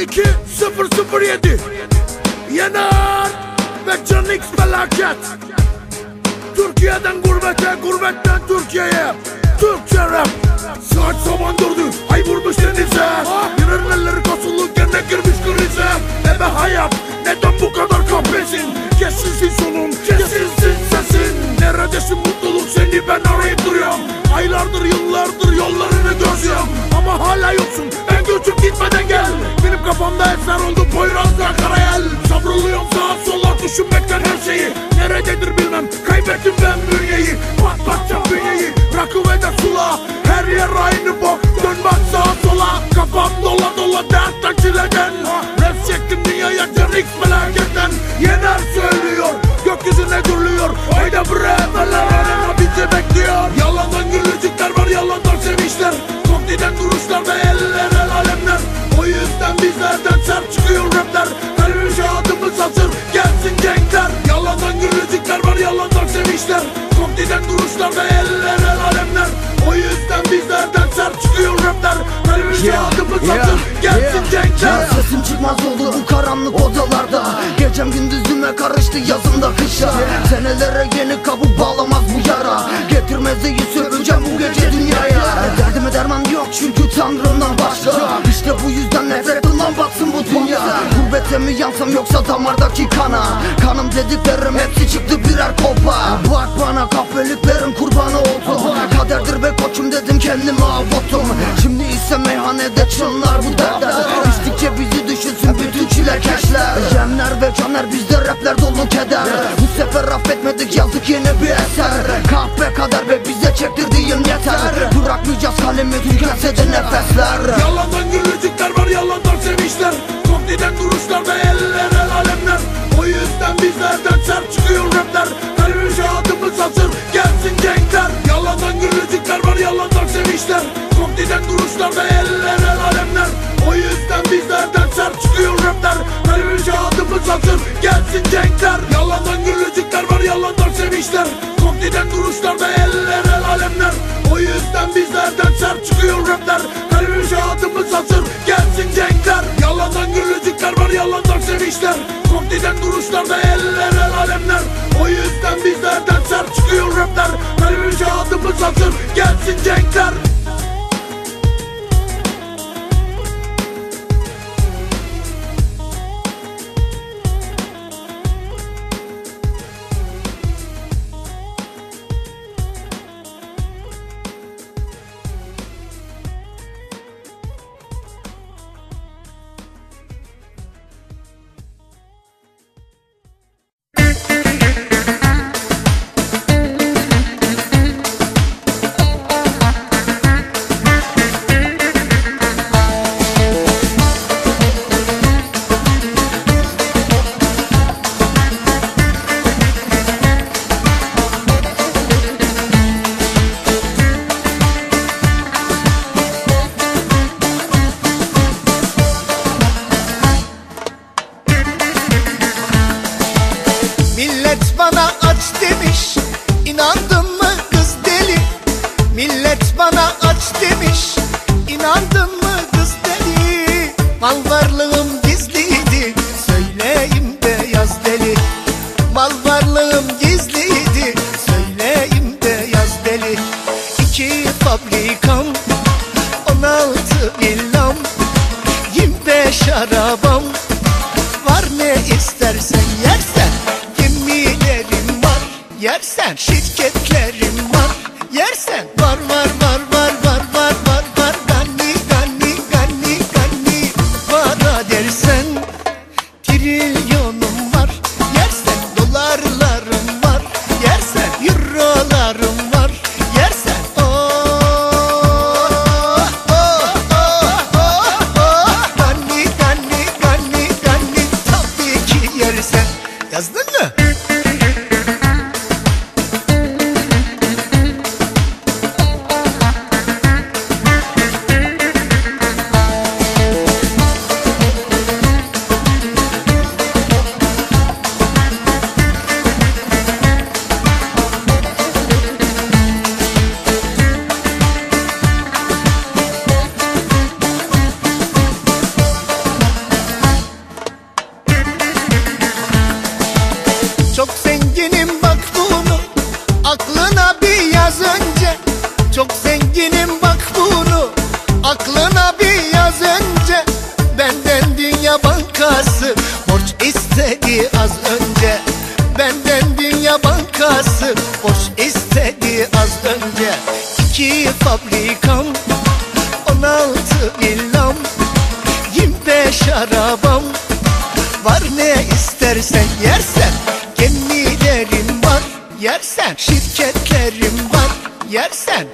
02-007 Yener ve Can X felaket. Türkiye'den gurbete, gurbetten Türkiye'ye. Türkçe rap. Saat saman durdu, ay vurmuş denize. Birer elleri kasılırken ne girmiş krize. Ebe hayat, aynı bok, dön bak sağa sola. Kafam dola dola dertten çileden Rap çektim dünyaya can X felaketten Yener söylüyor, gökyüzüne gürlüyor. Hayda bre, feller arena bizi bekliyor? Yalandan gülücükler var, yalandan sevinçler. Koktiden duruşlar ve eller el alemler. O yüzden bizlerden sert çıkıyor rapler. Kalbimize adımız hazır, gelsin cenkler Yalandan gülücükler var, yalandan sevinçler. Koktiden duruşlar ve eller Kalbimize Yeah, adımız yeah, gelsin yeah. Ya sesim çıkmaz oldu bu karanlık odalarda. Gecem gündüzüme karıştı yazımda kışa Senelere yeni kabuk bağlamaz bu yara. Getirmez iyi söveceğim bu gece dünyaya. Derdime derman yok çünkü tanrımdan başka. İşte bu yüzden nefret lan batsın bu dünya. Gurbete mi yansam yoksa damardaki kana? Kanım dediklerim hepsi çıktı birer kolpa Bak bana kahveliklerin kurbanı oldu Kaderdir be koçum dedim kendimi Caner bizde rapler dolu keder. Bu sefer affetmedik yazdık yeni bir eser. Kahpe kader ve bize çektirdiğin yeter. Bırakmayacağız kalemi tükense de nefesler. Yalandan gülücükler var yalandan sevinçler. Koktiden duruşlar ve eller yalandan sevinçler Koktiden duruşlar ve eller el alemler. O yüzden bizlerden sert çıkıyor rapler. Kalbimize adımız hazır gelsin cenkler Mal varlığım gizliydi Söyleyeyim de yaz deli. Mal varlığım gizliydi aklına bir yaz önce Benden Dünya Bankası borç istedi az önce. Benden Dünya Bankası borç istedi az önce. İki fabrikam 16 villam 25 arabam. Var ne istersen yersen Gemilerim var yersen. Şirketlerim var yersen